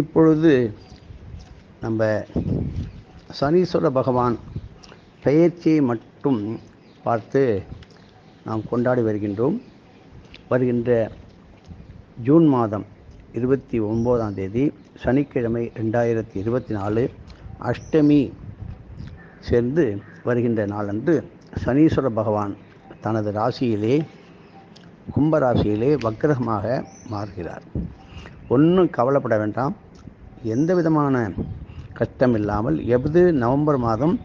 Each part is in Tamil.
இப்பொழுது நம்ம சனீஸ்வர பகவான் பெயர்ச்சியை மட்டும் பார்த்து நாம் கொண்டாடி வருகின்றோம். வருகின்ற ஜூன் மாதம் இருபத்தி ஒம்போதாம் தேதி சனிக்கிழமை ரெண்டாயிரத்தி இருபத்தி நாலு அஷ்டமி சேர்ந்து வருகின்ற நாளன்று சனீஸ்வர பகவான் தனது ராசியிலே கும்பராசியிலே வக்கிரகமாக மாறுகிறார். ஒன்றும் கவலைப்பட வேண்டாம். எந்த விதமான கஷ்டம் இல்லாமல் எவது நவம்பர் மாதம்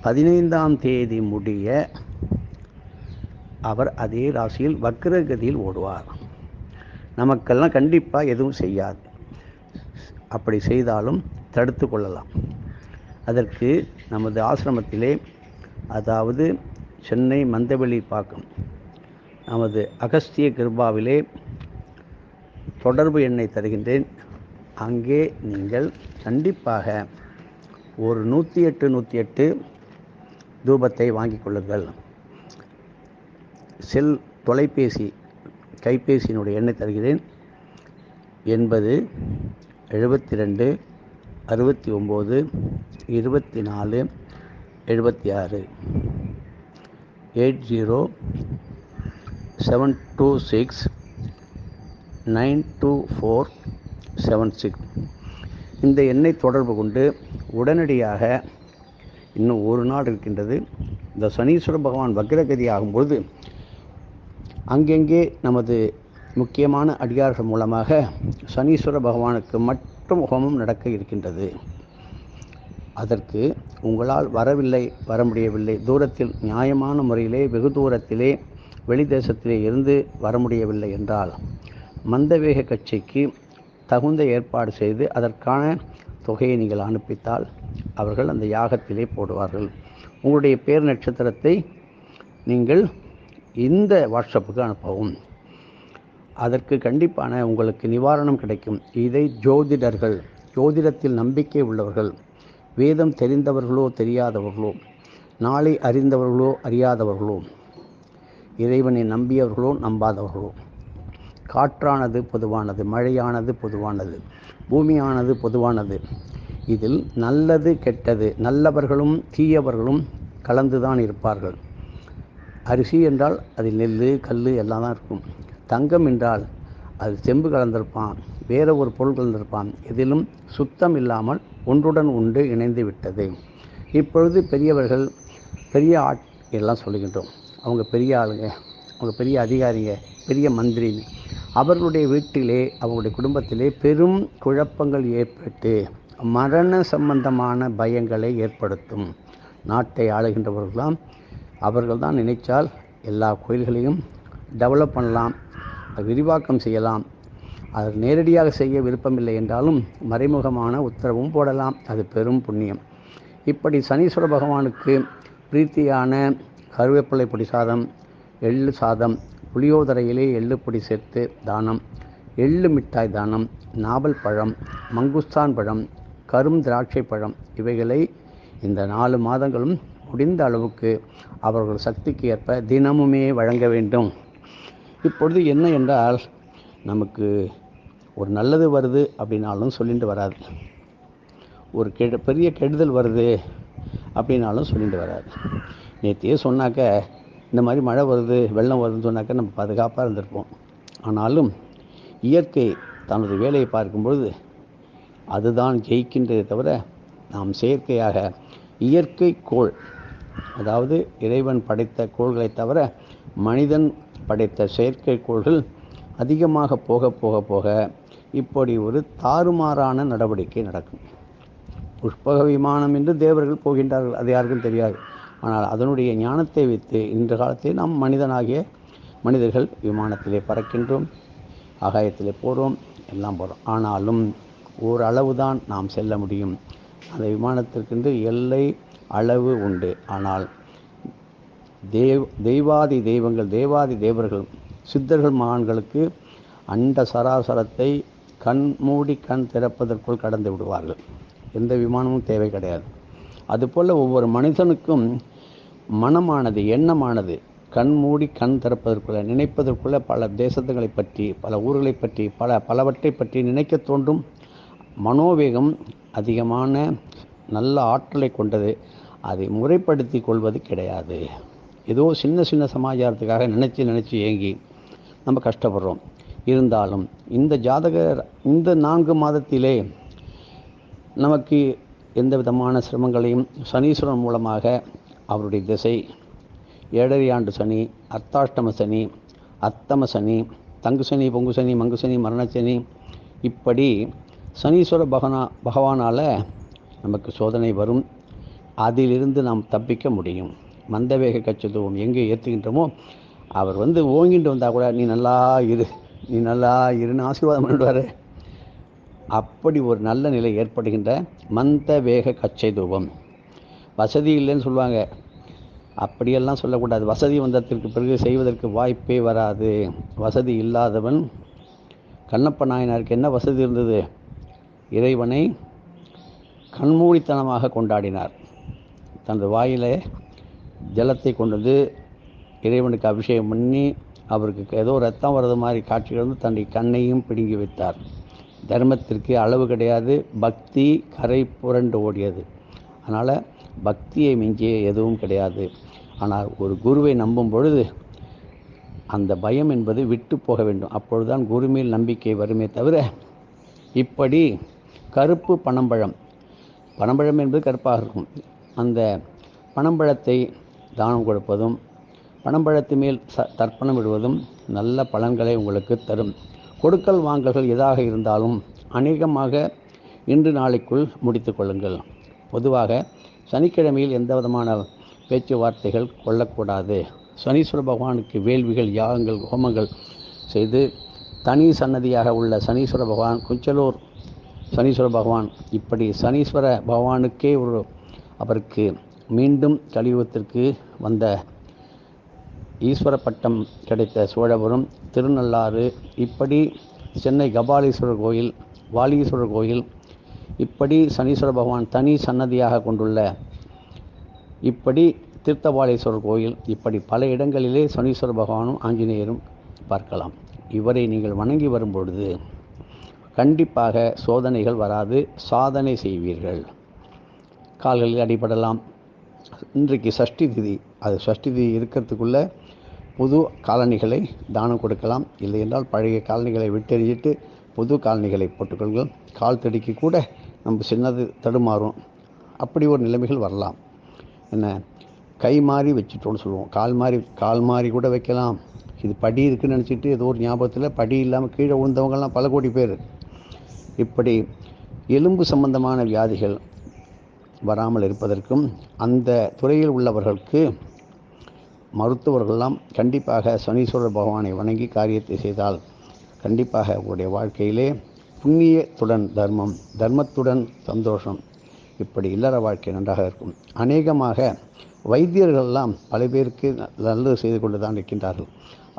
பதினைந்தாம் தேதி முடிய அவர் அதே ராசியில் வக்ரகதியில் ஓடுவார். நமக்கெல்லாம் கண்டிப்பாக எதுவும் செய்யாது. அப்படி செய்தாலும் தடுத்து கொள்ளலாம். அதற்கு நமது ஆசிரமத்திலே அதாவது சென்னை மந்தவெளி பாக்கம் நமது அகஸ்திய கிருபாவிலே தொடர்பு எண்ணை தருகின்றேன். அங்கே நீங்கள் கண்டிப்பாக ஒரு நூற்றி எட்டு நூற்றி எட்டு தூபத்தை வாங்கிக் கொள்ளுங்கள். செல் தொலைபேசி கைபேசியினுடைய எண்ணை தருகிறேன். எண்பது எழுபத்தி ரெண்டு அறுபத்தி ஒம்பது இருபத்தி நாலு எழுபத்தி ஆறு eight zero seven two six nine two four seven six இந்த எண்ணை தொடர்பு கொண்டு உடனடியாக இன்னும் ஒரு நாள் இருக்கின்றது. இந்த சனீஸ்வர பகவான் வக்ரகதி ஆகும்பொழுது அங்கெங்கே நமது முக்கியமான அடியார்கள் மூலமாக சனீஸ்வர பகவானுக்கு மட்டும் ஹோமம் நடக்க இருக்கின்றது. அதற்கு உங்களால் வரவில்லை வர முடியவில்லை. தூரத்தில் நியாயமான முறையிலே வெகு தூரத்திலே வெளி தேசத்திலே இருந்து வர முடியவில்லை என்றால் மந்தவேக கட்சிக்கு தகுந்த ஏற்பாடு செய்து அதற்கான தொகையை நீங்கள் அனுப்பித்தால் அவர்கள் அந்த யாகத்திலே போடுவார்கள். உங்களுடைய பேர் நட்சத்திரத்தை நீங்கள் இந்த வாட்ஸ்அப்புக்கு அனுப்பவும். அதற்கு கண்டிப்பான உங்களுக்கு நிவாரணம் கிடைக்கும். இதை ஜோதிடர்கள் ஜோதிடத்தில் நம்பிக்கை உள்ளவர்கள் வேதம் தெரிந்தவர்களோ தெரியாதவர்களோ நாளை அறிந்தவர்களோ அறியாதவர்களோ இறைவனை நம்பியவர்களோ நம்பாதவர்களோ காற்றானது பொதுவானது மழையானது பொதுவானது பூமியானது பொதுவானது. இதில் நல்லது கெட்டது நல்லவர்களும் தீயவர்களும் கலந்துதான் இருப்பார்கள். அரிசி என்றால் அதில் நெல் கல் எல்லாம் தான் இருக்கும். தங்கம் என்றால் அது செம்பு கலந்திருப்பான் வேற ஒரு பொருள் கலந்திருப்பான். இதிலும் சுத்தம் இல்லாமல் ஒன்றுடன் ஒன்று இணைந்து விட்டது. இப்பொழுது பெரியவர்கள் பெரிய ஆட் எல்லாம் சொல்லுகின்றோம். அவங்க பெரிய ஆளுங்க அவங்க பெரிய அதிகாரிங்க பெரிய மந்திரின்னு அவர்களுடைய வீட்டிலே அவங்களுடைய குடும்பத்திலே பெரும் குழப்பங்கள் ஏற்பட்டு மரண சம்பந்தமான பயங்களை ஏற்படுத்தும் நாட்டை ஆளுகின்றவர்களாம் அவர்கள் தான் நினைச்சால் எல்லா கோயில்களையும் டெவலப் பண்ணலாம் விரிவாக்கம் செய்யலாம். அது நேரடியாக செய்ய விருப்பமில்லை என்றாலும் மறைமுகமான உத்தரவும் போடலாம். அது பெரும் புண்ணியம். இப்படி சனீஸ்வர பகவானுக்கு பிரீத்தியான கருவேப்பிலை பொடி சாதம் எள்ளு சாதம் புளியோதரையிலே எள்ளுப்பொடி சேர்த்து தானம். எள்ளு மிட்டாய் தானம் நாவல் பழம் மங்குஸ்தான் பழம் கரும் திராட்சை பழம். இவைகளை இந்த நாலு மாதங்களும் முடிந்த அளவுக்கு அவர்கள் சக்திக்கு ஏற்ப தினமுமே வழங்க வேண்டும். இப்பொழுது என்ன என்றால் நமக்கு ஒரு நல்லது வருது அப்படின்னாலும் சொல்லிட்டு வராது. ஒரு கெடு பெரிய கெடுதல் வருது அப்படின்னாலும் சொல்லிட்டு வராது. நேற்றையே சொன்னாக்க இந்த மாதிரி மழை வருது வெள்ளம் வருதுன்னு சொன்னாக்க நம்ம பாதுகாப்பாக இருந்திருப்போம். ஆனாலும் இயற்கை தனது வேலையை பார்க்கும்பொழுது அதுதான் ஜெயிக்கின்றதே தவிர நாம் செயற்கையாக இயற்கை கோள் அதாவது இறைவன் படைத்த கோள்களை தவிர மனிதன் படைத்த செயற்கைக்கோள்கள் அதிகமாக போக போக போக இப்படி ஒரு தாறுமாறான நடவடிக்கை நடக்கும். புஷ்பக விமானம் என்று தேவர்கள் போகின்றார்கள் அது யாருக்கும் தெரியாது. ஆனால் அதனுடைய ஞானத்தை வைத்து இன்ற காலத்தில் நாம் மனிதனாகிய மனிதர்கள் விமானத்திலே பறக்கின்றோம் ஆகாயத்திலே போகிறோம் எல்லாம் போகிறோம் ஆனாலும் ஓரளவு தான் நாம் செல்ல முடியும். அந்த விமானத்திற்கென்று எல்லை அளவு உண்டு. ஆனால் தேவ் தெய்வாதி தெய்வங்கள் தேவாதி தேவர்கள் சித்தர்கள் மகான்களுக்கு அண்ட சராசரத்தை கண் மூடி கண் திறப்பதற்குள் கடந்து விடுவார்கள். எந்த விமானமும் தேவை கிடையாது. அதுபோல் ஒவ்வொரு மனிதனுக்கும் மனமானது எண்ணமானது கண் மூடி கண் திறப்பதற்குள்ள நினைப்பதற்குள்ள பல தேசத்துகளை பற்றி பல ஊர்களை பற்றி பல பலவற்றை பற்றி நினைக்க தோன்றும். மனோவேகம் அதிகமான நல்ல ஆற்றலை கொண்டது. அதை முறைப்படுத்தி கொள்வது கிடையாது. ஏதோ சின்ன சின்ன சமாச்சாரத்துக்காக நினச்சி நினச்சி ஏங்கி நம்ம கஷ்டப்படுறோம். இருந்தாலும் இந்த ஜாதகர் இந்த நான்கு மாதத்திலே நமக்கு எந்த விதமான சிரமங்களையும் சனீஸ்வரன் மூலமாக அவருடைய திசை. ஏழரை ஆண்டு சனி அர்த்தாஷ்டம சனி அத்தம சனி தங்கு சனி பொங்கு சனி மங்கு சனி மரணசனி இப்படி சனீஸ்வர பகனா பகவானால் நமக்கு சோதனை வரும். அதிலிருந்து நாம் தப்பிக்க முடியும். மந்தவேக கச்சத்துவம் எங்கே ஏற்றுகின்றோமோ அவர் வந்து ஓங்கிட்டு வந்தால் கூட நீ நல்லா இரு நீ நல்லா இருன்னு ஆசீர்வாதம் பண்ணிடுவார். அப்படி ஒரு நல்ல நிலை ஏற்படுகின்ற மந்த வேக கச்சை தூபம் வசதி இல்லைன்னு சொல்லுவாங்க. அப்படியெல்லாம் சொல்லக்கூடாது. வசதி வந்ததற்கு பிறகு செய்வதற்கு வாய்ப்பே வராது. வசதி இல்லாதவன் கண்ணப்ப நாயனாருக்கு என்ன வசதி இருந்தது? இறைவனை கண்மூடித்தனமாக கொண்டாடினார். தனது வாயிலே ஜலத்தை கொண்டு வந்து இறைவனுக்கு அபிஷேகம் பண்ணி அவருக்கு ஏதோ ரத்தம் வர்றது மாதிரி காட்சிகள் வந்து தன்னுடைய கண்ணையும் பிடுங்கி வைத்தார். தர்மத்திற்கு அளவு கிடையாது. பக்தி கரை புரண்டு ஓடியது. அதனால் பக்தியை மிஞ்சிய எதுவும் கிடையாது. ஆனால் ஒரு குருவை நம்பும் பொழுது அந்த பயம் என்பது விட்டு போக வேண்டும். அப்பொழுதுதான் குரு மேல் நம்பிக்கை வருமே தவிர இப்படி கருப்பு பனம்பழம் பனம்பழம் என்பது கருப்பாக இருக்கும். அந்த பனம்பழத்தை தானம் கொடுப்பதும் பனம்பழத்து மேல் ச தர்ப்பணம் விடுவதும் நல்ல பலன்களை உங்களுக்கு தரும். கொடுக்கல் வாங்கல்கள் எதாக இருந்தாலும் அநேகமாக இன்று நாளைக்குள் முடித்து கொள்ளுங்கள். பொதுவாக சனிக்கிழமையில் எந்த விதமான பேச்சுவார்த்தைகள் கொள்ளக்கூடாது. சனீஸ்வர பகவானுக்கு வேள்விகள் யாகங்கள் ஹோமங்கள் செய்து தனி சன்னதியாக உள்ள சனீஸ்வர பகவான் குஞ்சலூர் சனீஸ்வர பகவான் இப்படி சனீஸ்வர பகவானுக்கே ஒரு அவருக்கு மீண்டும் கலியுகத்திற்கு வந்த ஈஸ்வர பட்டம் கிடைத்த சோழபுரம் திருநள்ளாறு இப்படி சென்னை கபாலீஸ்வரர் கோயில் வாலீஸ்வரர் கோயில் இப்படி சனீஸ்வர பகவான் தனி சன்னதியாக கொண்டுள்ள இப்படி தீர்த்தபாலேஸ்வரர் கோயில் இப்படி பல இடங்களிலே சனீஸ்வர பகவானும் ஆஞ்சநேயரும் பார்க்கலாம். இவரை நீங்கள் வணங்கி வரும் பொழுது கண்டிப்பாக சோதனைகள் வராது சாதனை செய்வீர்கள். கால்களில் அடிபடலாம். இன்றைக்கு சஷ்டி திதி. அது சஷ்டி திதி இருக்கிறதுக்குள்ள புது காலணிகளை தானம் கொடுக்கலாம். இல்லை என்றால் பழைய காலணிகளை விட்டெறிஞ்சிட்டு புது காலணிகளை போட்டுக்கொள்கள் கால் தடிக்கு கூட நம்ம சின்னது தடுமாறும். அப்படி ஒரு நிலைமைகள் வரலாம். என்ன? கை மாறி வச்சுட்டோன்னு சொல்லுவோம். கால் மாறி கால் மாறி கூட வைக்கலாம். இது படி இருக்குதுன்னு நினச்சிட்டு ஏதோ ஒரு ஞாபகத்தில் படி இல்லாமல் கீழே விழுந்தவங்கலாம் பல கோடி பேர். இப்படி எலும்பு சம்பந்தமான வியாதிகள் வராமல் இருப்பதற்கும் அந்த துறையில் உள்ளவர்களுக்கு மருத்துவர்கள்லாம் கண்டிப்பாக சனீஸ்வரர் பகவானை வணங்கி காரியத்தை செய்தால் கண்டிப்பாக உங்களுடைய வாழ்க்கையிலே புண்ணியத்துடன் தர்மம் தர்மத்துடன் சந்தோஷம் இப்படி இல்லற வாழ்க்கை நன்றாக இருக்கும். அநேகமாக வைத்தியர்கள்லாம் பல பேருக்கு நல்லது செய்து கொண்டு தான் இருக்கின்றார்கள்.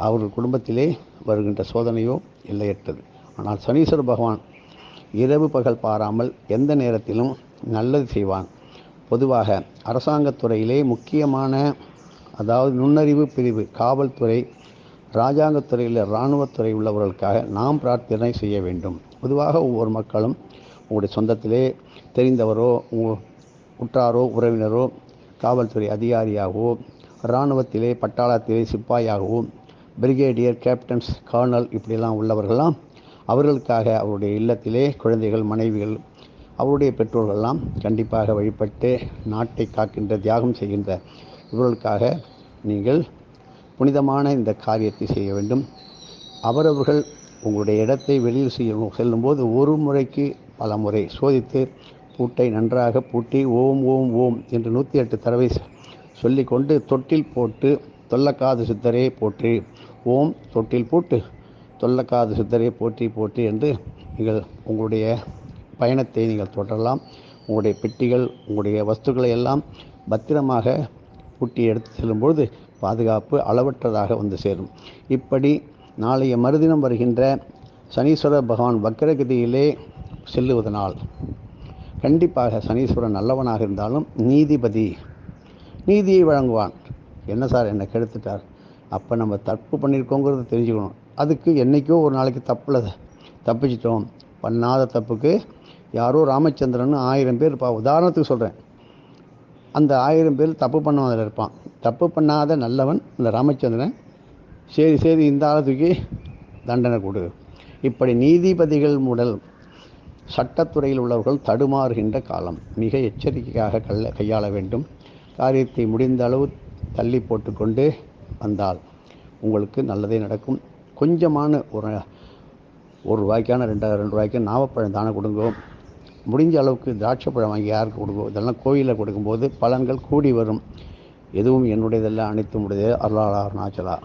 அவர்கள் குடும்பத்திலே வருகின்ற சோதனையோ இல்லையற்றது. ஆனால் சனீஸ்வர பகவான் இரவு பகல் பாராமல் எந்த நேரத்திலும் நல்லது செய்வான். பொதுவாக அரசாங்கத்துறையிலே முக்கியமான அதாவது நுண்ணறிவு பிரிவு காவல்துறை இராஜாங்கத்துறையில் இராணுவத்துறை உள்ளவர்களுக்காக நாம் பிரார்த்தனை செய்ய வேண்டும். பொதுவாக ஒவ்வொரு மக்களும் உங்களுடைய சொந்தத்திலே தெரிந்தவரோ உற்றாரோ உறவினரோ காவல்துறை அதிகாரியாகவோ இராணுவத்திலே பட்டாளத்திலே சிப்பாயாகவோ பிரிகேடியர் கேப்டன்ஸ் கர்னல் இப்படியெல்லாம் உள்ளவர்கள்லாம் அவர்களுக்காக அவருடைய இல்லத்திலே குழந்தைகள் மனைவிகள் அவருடைய பெற்றோர்கள்லாம் கண்டிப்பாக வழிபட்டு நாட்டை காக்கின்ற தியாகம் செய்கின்ற இவர்களுக்காக நீங்கள் புனிதமான இந்த காரியத்தை செய்ய வேண்டும். அவரவர்கள் உங்களுடைய இடத்தை வெளியில் செய்ய செல்லும்போது ஒரு முறைக்கு பல முறை சோதித்து பூட்டை நன்றாக பூட்டி ஓம் ஓம் ஓம் என்று நூற்றி எட்டு தடவை சொல்லிக்கொண்டு தொட்டில் போட்டு தொல்லக்காது சித்தரே போற்றி. ஓம் தொட்டில் போட்டு தொல்லக்காது சித்தரே போற்றி போற்றி என்று நீங்கள் உங்களுடைய பயணத்தை நீங்கள் தொடரலாம். உங்களுடைய பெட்டிகள் உங்களுடைய வஸ்துக்களை எல்லாம் பத்திரமாக பூட்டி எடுத்து செல்லும்பொழுது பாதுகாப்பு அளவற்றதாக வந்து சேரும். இப்படி நாளைய மறுதினம் வருகின்ற சனீஸ்வர பகவான் வக்கரகதியிலே செல்லுவதனால் கண்டிப்பாக சனீஸ்வரன் நல்லவனாக இருந்தாலும் நீதிபதி நீதியை வழங்குவான். என்ன சார் என்னை கெடுத்துட்டார்? அப்போ நம்ம தப்பு பண்ணியிருக்கோங்கிறத தெரிஞ்சுக்கணும். அதுக்கு என்றைக்கோ ஒரு நாளைக்கு தப்பில் தப்பிச்சிட்டோம். பண்ணாத தப்புக்கு யாரோ ராமச்சந்திரன் ஆயிரம் பேர் இருப்பா. உதாரணத்துக்கு சொல்கிறேன் அந்த ஆயிரம் பேர் தப்பு பண்ணவதில் இருப்பான். தப்பு பண்ணாத நல்லவன் இந்த ராமச்சந்திரன் சரி சரி இந்த ஆளத்துக்கு தூக்கி தண்டனை கொடு. இப்படி நீதிபதிகள் முதல் சட்டத்துறையில் உள்ளவர்கள் தடுமாறுகின்ற காலம். மிக எச்சரிக்கையாக கல்ல கையாள வேண்டும். காரியத்தை முடிந்த அளவு தள்ளி போட்டுக்கொண்டு வந்தால் உங்களுக்கு நல்லதே நடக்கும். கொஞ்சமான ஒரு ஒரு ரூபாய்க்கான ரெண்டாயிரம் ரெண்டு ரூபாய்க்கு நாவப்பழம் தானே கொடுங்கோ. முடிஞ்ச அளவுக்கு திராட்சை பழம் வாங்கி யாருக்கு கொடுங்கோ? இதெல்லாம் கோயிலில் கொடுக்கும்போது பலன்கள் கூடி வரும். எதுவும் என்னுடையதெல்லாம் அனைத்தும் உடையது. அருளாளர் நாச்சலா